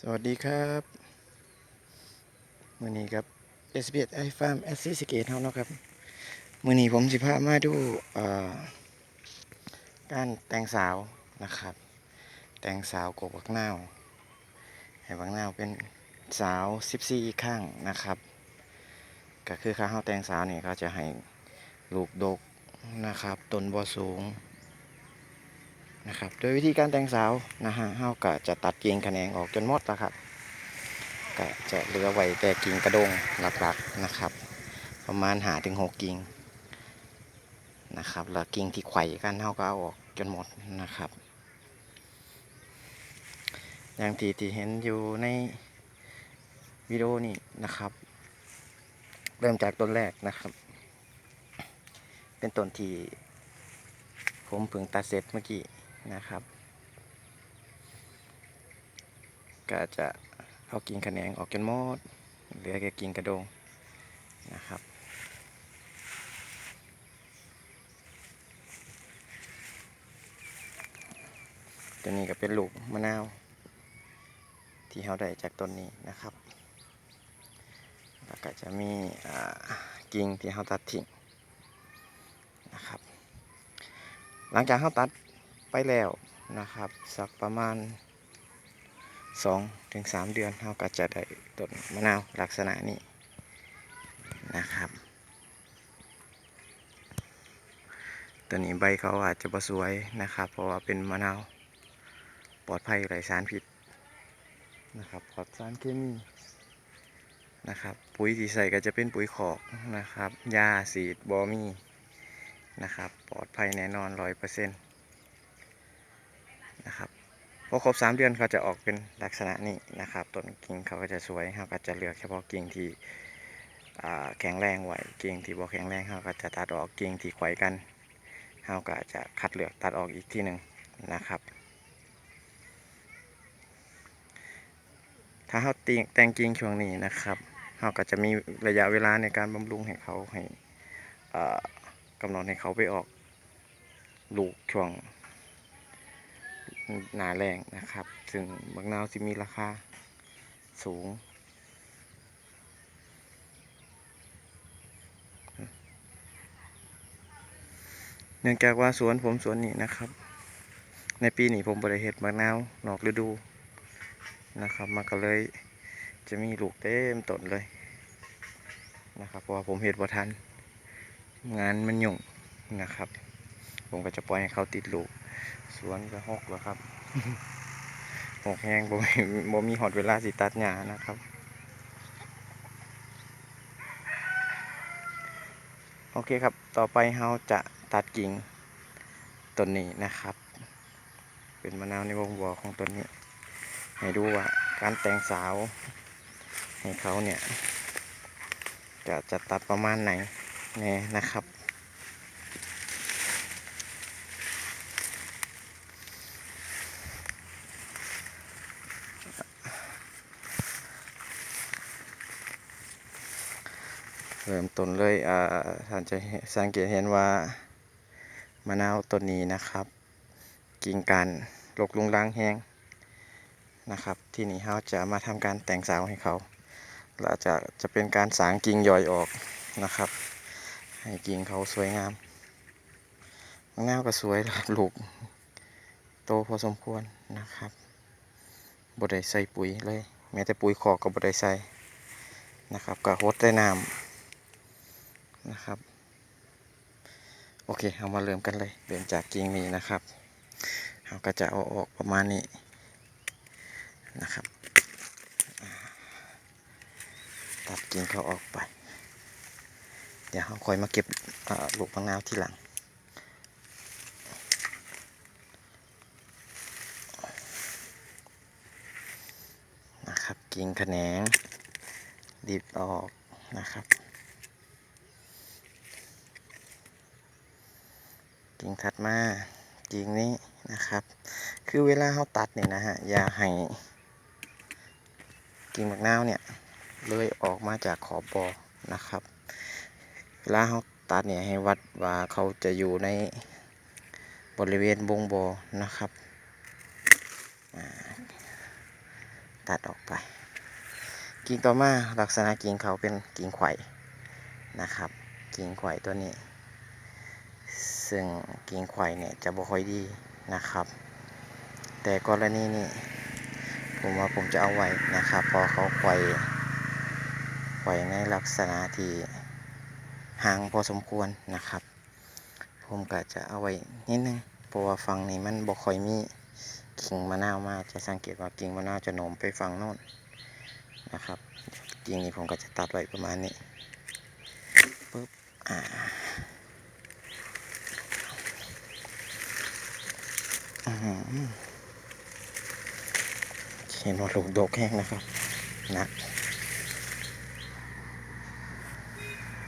สวัสดีครับมือนี้ครับ s อ s i Farm a s ซิสเกตเฮานะครับมือนี้ผมสิพามาดูการแต่งสาวนะครับ แต่งสาวกบบักนาวให้บักนาวเป็นสาว14ข้างนะครับ ก็คือข้าเฮาแต่งสาวนี่ก็จะให้ลูกดกนะครับต้นบ่สูง นะครับ โดยวิธีการแต่งสาวนะฮะเฮาก็จะตัดกิ่งแขนงออกจนหมดแล้วครับก็จะเหลือไว้แต่กิ่งกระดงหลักๆนะครับ ประมาณหาถึงหกกิ่งนะครับแล้วกิ่งที่ไขว่กันเฮาก็เอาออกจนหมดนะครับ อย่างที่ที่เห็นอยู่ในวิดีโอนี้นะครับ เริ่มจากต้นแรกนะครับ เป็นต้นที่ผมเพิ่งตัดเสร็จเมื่อกี้ นะครับ ก็จะเอากิ่งขะแขนงออกจนหมดเหลือแค่กิ่งกระโดงนะครับตัวนี้ก็เป็นลูกมะนาว ที่เราได้จากต้นนี้นะครับ แล้วก็จะมีกิ่งที่เราตัดทิ้งนะครับ หลังจากเราตัด ไปแล้วนะครับ สักประมาณ2ถึง3เดือนเราก็จะได้ต้นมะนาวลักษณะนี้นะครับ ตัวนี้ใบเขาอาจจะบ่สวยนะครับ เพราะว่าเป็นมะนาวปลอดภัยไร้สารพิษนะครับปลอดสารเคมีนะครับ ปุ๋ยที่ใส่ก็จะเป็นปุ๋ยขอกนะครับยาสีดบอมีนะครับ ปลอดภัยแน่นอนร้อยเปอร์เซ็นต์ พอครบสามเดือนเขาจะออกเป็นลักษณะนี้นะครับต้นกิ่งเขาก็จะสวยเขาก็จะเลือกเฉพาะกิ่งที่แข็งแรงไหวกิ่งที่บ่แข็งแรงเขาก็จะตัดออกกิ่งที่ไขว่กันเขาก็จะคัดเลือกตัดออกอีกที่หนึ่งนะครับ ถ้าเขาติงแต่งกิ่งช่วงนี้นะครับเขาก็จะมีระยะเวลาในการบำรุงให้เขาให้อ่ากำหนดให้เขาไปออกลูกช่วง หนาแรงนะครับ ซึ่งบักนาวจะมีราคาสูง เนื่องจากว่าสวนผมสวนนี้นะครับ ในปีนี้ผมบริเหตุบักนาวนอกฤดูนะครับมันก็เลยจะมีลูกเต็มต้นเลยนะครับเพราะว่าผมเห็ดบ่ทัน งานมันยุ่งนะครับ ผมก็จะปล่อยให้เขาติดลูก สวนก็หกแล้วครับหกแห้งบ่มีบ่มีหอดเวลาสิตัดหญ้านะครับโอเคครับ ต่อไปเราจะตัดกิ่งต้นนี้นะครับ เป็นมะนาวในวงบัวของต้นนี้ ให้ดูว่าการแต่งสาวให้เขาเนี่ย จะจะตัดประมาณไหนแน่นะครับ เริ่มต้นเลยอ่าท่านจะสังเกตเห็นว่ามะนาวต้นนี้นะครับ กิ่งการลกลุงล้างแห้งนะครับ ที่นี่เราจะมาทำการแต่งสาวให้เขาเราจะจะเป็นการสางกิ่งย่อยออกนะครับ ให้กิ่งเขาสวยงามมะนาวก็สวยแล้วครับลูกโตพอสมควรนะครับบดได้ใส่ปุ๋ยเลย แม้แต่ปุ๋ยขอกก็บดได้ใส่นะครับก็หดได้น้ำ นะครับ โอเคเอามาเริ่มกันเลยเริ่มจากกิ่งนี้นะครับเราก็จะเอาออกประมาณนี้นะครับตัดกิ่งเขาออกไป เดี๋ยวเราคอยมาเก็บลูกมะนาวที่หลังนะครับกิ่งแขนงดิบออกนะครับ กิ่งถัดมากิ่งนี้นะครับ คือเวลาเขาตัดเนี่ยนะฮะอย่าให้กิ่งมะนาวเนี่ยเลยออกมาจากขอบบอนะครับ เวลาเขาตัดเนี่ยให้วัดว่าเขาจะอยู่ในบริเวณวงบอนะครับ ตัดออกไป กิ่งต่อมาลักษณะกิ่งเขาเป็นกิ่งไข่นะครับ กิ่งไข่ตัวนี้ ซึ่งกิ่งไข่เนี่ยจะบ่ค่อยดีนะครับ แต่กรณีนี้ผมว่าผมจะเอาไว้นะครับ พอเขาไข่ไข่ในลักษณะที่ห่างพอสมควรนะครับ ผมก็จะเอาไว้นิดนึงเพราะว่าฝั่งนี้มันบ่ค่อยมีกิ่งมะนาวมาจะสังเกตว่ากิ่งมะนาวจะโน้มไปฝั่งโน้นนะครับกิ่งนี้ผมก็จะตัดไว้ประมาณนี้ปึ๊บอ่าอื้อหือ เห็นว่าลูกดกแห้งนะครับนัก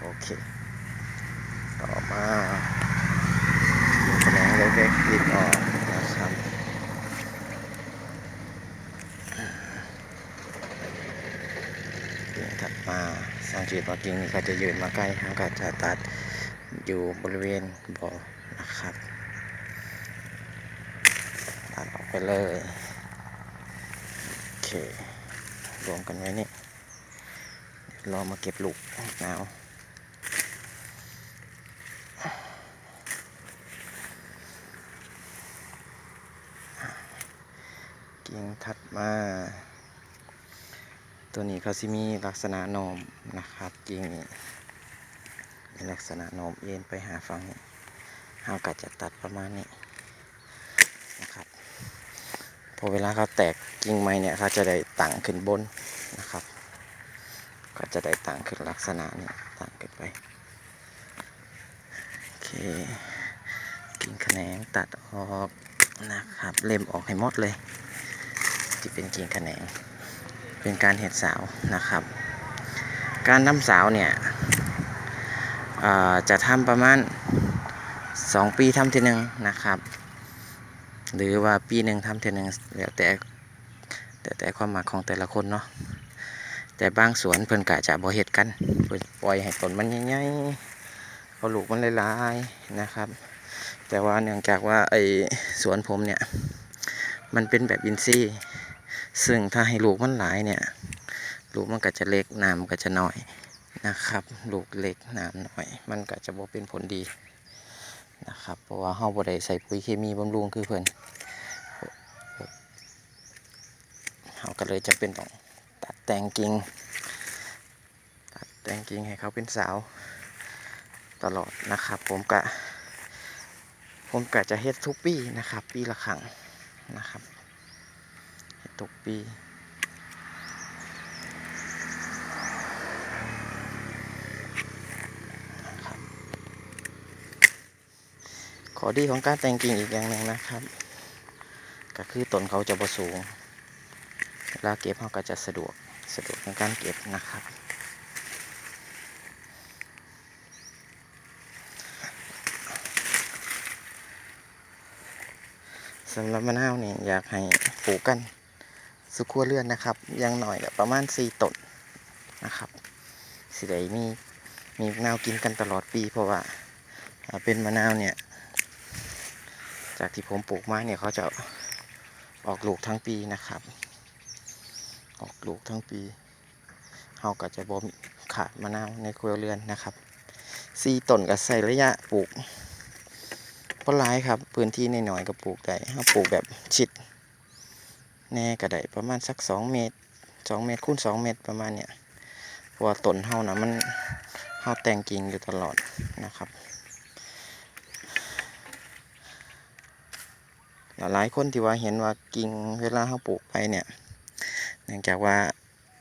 โอเค ต่อมาดูแขนงเล็กๆติดออกนะครับถัดมาสังเกตว่ากิ่งก็จะยืนมาใกล้ทางก็จะตัดอยู่บริเวณบ่อนะครับ ตัดออกไป เลยโอเครวมกันไว้นี่รอมาเก็บลูกหนาวกิ่งถัดมา ตัวนี้เขาสิมีลักษณะนมนะครับกิ่งนี้มีลักษณะนมเอ็นไปหาฝั่งนี้าก็จะตัดประมาณนี้นะครับ พอเวลาเขาแตกกิ่งไม้เนี่ยเขาจะได้ตั้งขึ้นบนนะครับ ก็จะได้ตั้งขึ้นลักษณะนี้ตั้งขึ้นไปโอเคกิ่งแขนงตัดออกนะครับ เล็มออกให้หมดเลยที่เป็นกิ่งแขนง เป็นการเห็ดสาวนะครับ การทำสาวเนี่ยจะทำประมาณ 2 ปีทำทีหนึ่งนะครับ หรือว่าปีหนึ่งทำเทีหนึ่งแล้วแต่แต่แต่ความหมักของแต่ละคนเนาะแต่บางสวนเพิ่นกะจะบ่เห็ดกันเพิ่นปล่อยให้ต้นมันใหญ่ๆเอาลูกมันหลายๆนะครับ แต่ว่าเนื่องจากว่าไอ้สวนผมเนี่ย มันเป็นแบบอินทรีย์ซึ่งถ้าให้ลูกมันหลายเนี่ยลูกมันก็จะเล็กน้ำก็จะน้อยนะครับ ลูกเล็กน้ำน้อย มันก็จะบ่เป็นผลดี นะครับ เพราะว่าเฮาบ่ได้ใส่ปุ๋ยเคมีบำรุงคือเพิ่นเฮาก็เลยจะเป็นต้องตัดแต่งกิ่งตัดแต่งกิ่งให้เขาเป็นสาว ตลอดนะครับ ผมกะผมกะจะเฮ็ดทุกปีนะครับ ปีละครั้งนะครับเฮ็ดทุกปีนะครับ ข้อดีของการแต่งกิ่งอีกอย่างหนึ่งนะครับ ก็คือต้นเขาจะบ่สูงเวลาเก็บเขาก็จะสะดวกสะดวกในการเก็บนะครับสำหรับมะนาวนี่อยากให้ปลูกกันสุขัวเลื่อนนะครับยังหน่อยประมาณสี่ต้นนะครับสิได้มีมีมะนาวกินกันตลอดปีเพราะว่าเป็นมะนาวเนี่ย จากที่ผมปลูกมาเนี่ยเขาจะออกลูกทั้งปีนะครับ ออกลูกทั้งปีเขาก็จะบ่มขาดมะนาวในครัวเรือนนะครับสี่ต้นก็ใส่ระยะปลูกเพราะหลายครับ พื้นที่นหน่อยก็ปลูกได้ถ้าปลูกแบบชิด แน่ก็ได้ประมาณสักสองเมตรสองเมตรคูณสองเมตรประมาณเนี้ยเพราะว่าต้นเฮานะมันเฮาแต่งกิ่งอยู่ตลอดนะครับ หลายคนที่ว่าเห็นว่ากิ่งเวลาเฮาปลูกไปเนี่ย เนื่องจากว่า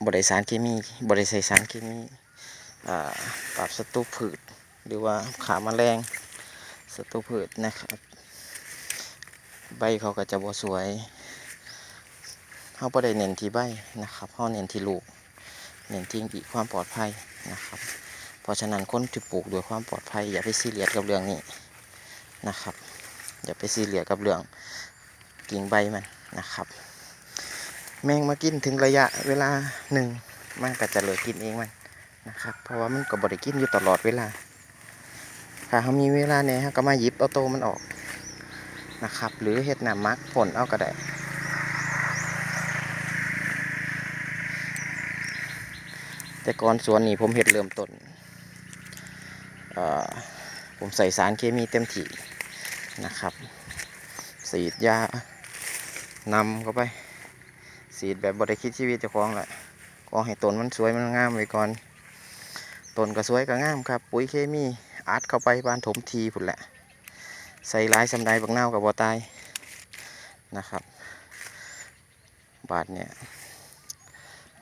บริสารเคมีบริใส่สารเคมีปรับศัตรูพืช หรือว่าขาแมลงศัตรูพืชนะครับ ใบเขาก็จะบ่สวยเขาบ่ได้เน้นที่ใบนะครับเขาเน้นที่ลูกเน้นที่ปีความปลอดภัยนะครับ เพราะฉะนั้นคนที่ปลูกด้วยความปลอดภัย อย่าไปซีเรียสกับเรื่องนี้นะครับ อย่าไปซีเรียสกับเรื่อง กิ่งใบมันนะครับ แมงมากินถึงระยะเวลาหนึ่งมันก็จะเลิกกินเองมันนะครับ เพราะว่ามันก็บ่ได้กินอยู่ตลอดเวลา ถ้าเขามีเวลาเนี่ยก็มาหยิบเอาโตมันออกนะครับ หรือเฮ็ดน้ำมักผลเอาก็ได้แต่ก่อนสวนนี่ผมเห็ดเริ่มต้นผมใส่สารเคมีเต็มที่นะครับสีดยา นำเข้าไป สีดแบบบริคิดชีวิตเจ้าของแหละก็ให้ต้นมันสวยมันงามไว้ก่อนต้นก็สวยก็งามครับ ปุ๋ยเคมีอัดเข้าไปบานถมทีพุ่นแหละ ใส่ลายสำไดบักเน่ากับบ่ตายนะครับ บาทเนี่ย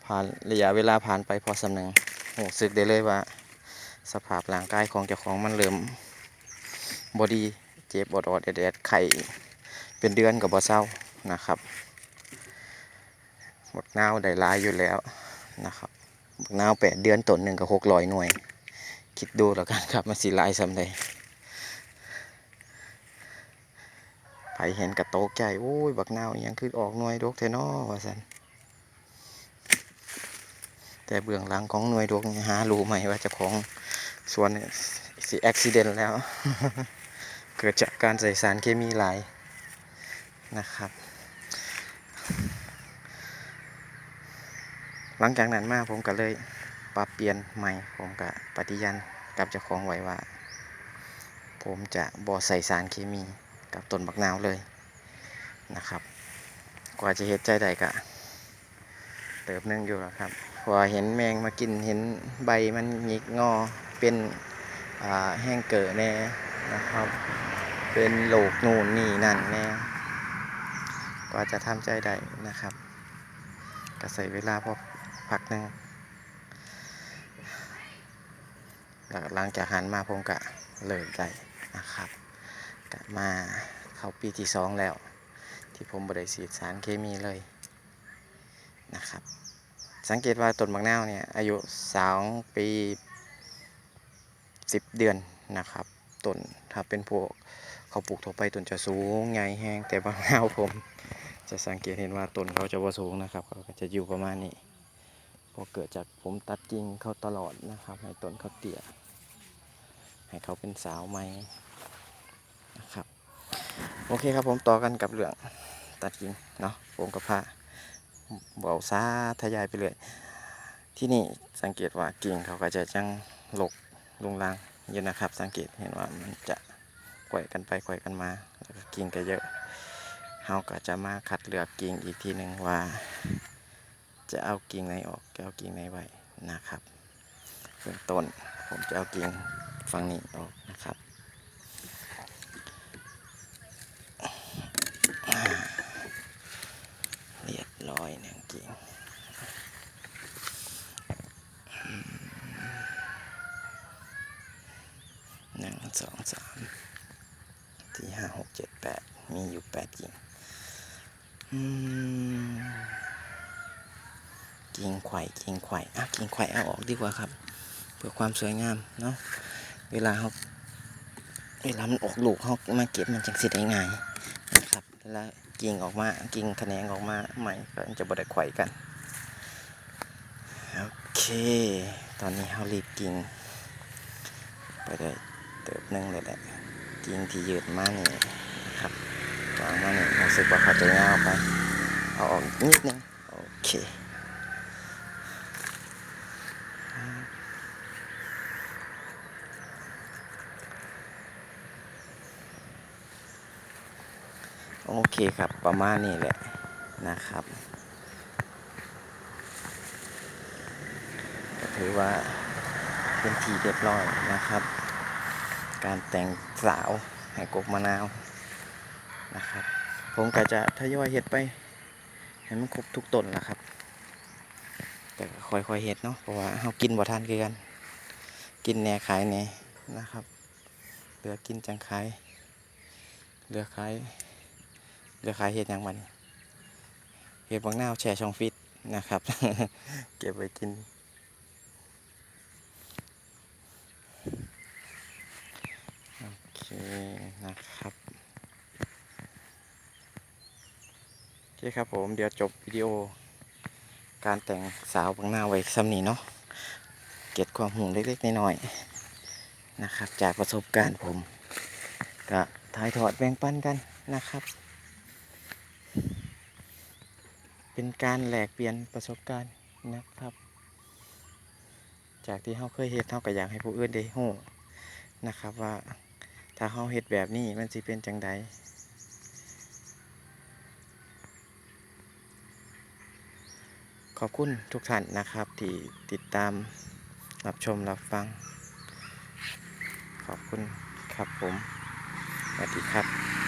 ผ่านระยะเวลาผ่านไปพอสำนึงโหสึกได้เลยว่า สภาพร่างกายของเจ้าของมันเริ่มบอดีเจ็บบอดอดแดดๆไข่เป็นเดือนกับบ่เศร้า นะครับบักนาวได้หลายอยู่แล้วนะครับบักนาวแปดเดือนต้นหนึ่งกับหกร้อยหน่วย คิดดูแล้วกันครับมันสิหลายสำใดไผเห็นกระโตกใจโอ้ย บักนาวยังคือออกหน่วยดกเทนอว่าสันแต่เบื้องหลังของหน่วยดกนี่หารู้ไหมว่าจ้าของส่วนเนี่ยสิอุบิเหตุแล้ว เกิดจากการใส่สารเคมีหลาย นะครับ หลังจากนั้นมาผมก็เลยปรับเปลี่ยนใหม่ผมก็ปฏิญาณกับเจ้าของไว้ว่า ผมจะบ่ใส่สารเคมีกับต้นบักนาวเลยนะครับ กว่าจะเห็ดใจได้กะเติบนึงอยู่แล้วครับพราะว่าเห็นแมงมากินเห็นใบมันหงิกงอเป็นแห้งเกิดแน่นะครับ เป็นโรคนูนนี่นั่นแน่ กว่าจะทำใจได้นะครับก็ใส่เวลาพอพักหนึ่งหลังจากหันมาผมกะเลิกได้นะครับกลับมาเข้าปีที่สองแล้ว ที่ผมบริสีดสารเคมีเลยนะครับ สังเกตว่าต้นมะนาวเนี่ยอายุสองปีสิบเดือนนะครับต้นถ้าเป็นพวกเขาปลูกทั่วไปต้นจะสูงใหญ่แห้งแต่มะนาวผม จะสังเกตเห็นว่าต้นเขาจะว่าสูงนะครับเขาจะอยู่ประมาณนี้เพราะเกิดจากผมตัดกิ่งเขาตลอดนะครับ ให้ต้นเขาเตี้ยให้เขาเป็นสาวใหม่นะครับ โอเคครับผมต่อกันกับเรื่องตัดกิ่งเนาะผมกับพระเบาซาทะยายไปเลยที่นี่สังเกตว่ากิ่งเขาก็จะจังหลกลุงลังเยอะนะครับ สังเกตเห็นว่ามันจะไขว่กันไปไขว่กันมาแล้วก็กิ่งก็เยอะ เราก็จะมาคัดเลือกกิ่งอีกทีหนึ่งว่า จะเอากิ่งไหนออกจะเอากิ่งไหนไว้นะครับเบื้องต้นผมจะเอากิ่งฝั่งนี้ออกนะครับ เรียบร้อยหนึ่งกิ่งหนึ่งสองสามสี่ห้าหกเจ็ดแปดมีอยู่แปดกิ่ง กิ่งไข่กิ่งไข่อะกิ่งไข่เอาออกดีกว่าครับ เพื่อความสวยงามเนาะเวลาเขาเวลามันออกลูกเขามาเก็บมันจังสิได้ง่ายนะครับแล้วกิ่งออกมากิ่งแขนงออกมาใหม่ก็จะบดได้ไขว่กันโอเค ตอนนี้เขารีบกิ่งไปได้เติบหนึงเลยแหละกิ่งที่ยืดมานี่นะครับ วางมานี่รู้สึกว่าเขาจะยาไป เอาออกนิดนึงโอเคโอเคครับประมาณนี้แหละนะครับถือว่าเป็นทีเรียบร้อยนะครับ การแต่งสาวให้กกมะนาว นะครับ ผมก็จะทยอยเห็ดไปให้มันครบทุกต้นละครับแต่ค่อยๆเห็ดเนาะเพราะว่าเรากินบ่ทันคือกัน กินแหน่ขายแหน่นะครับ เหลือกินจังขายเหลือขายเหลือขายเห็ดหยังมันเห็ดบางหน้าแช่ช่องฟิตนะครับ เก็บไว้กินโอเคนะครับ โอเคครับผมเดี๋ยวจบวิดีโอ การแต่งสาวบางหน้าไว้ซ้ำนี้เนาะเก็บความหูเล็กๆน้อยๆนะครับ จากประสบการณ์ผมก็ถ่ายทอดแบ่งปันกันนะครับ เป็นการแลกเปลี่ยนประสบการณ์นะครับ จากที่เขาเคยเฮ็ดเขาก็อยากให้ผู้อื่นได้ฮู้นะครับว่าถ้าเขาเฮ็ดแบบนี้มันสิเป็นจังใด ขอบคุณทุกท่านนะครับที่ติดตามรับชมรับฟัง ขอบคุณครับผมสวัสดีครับ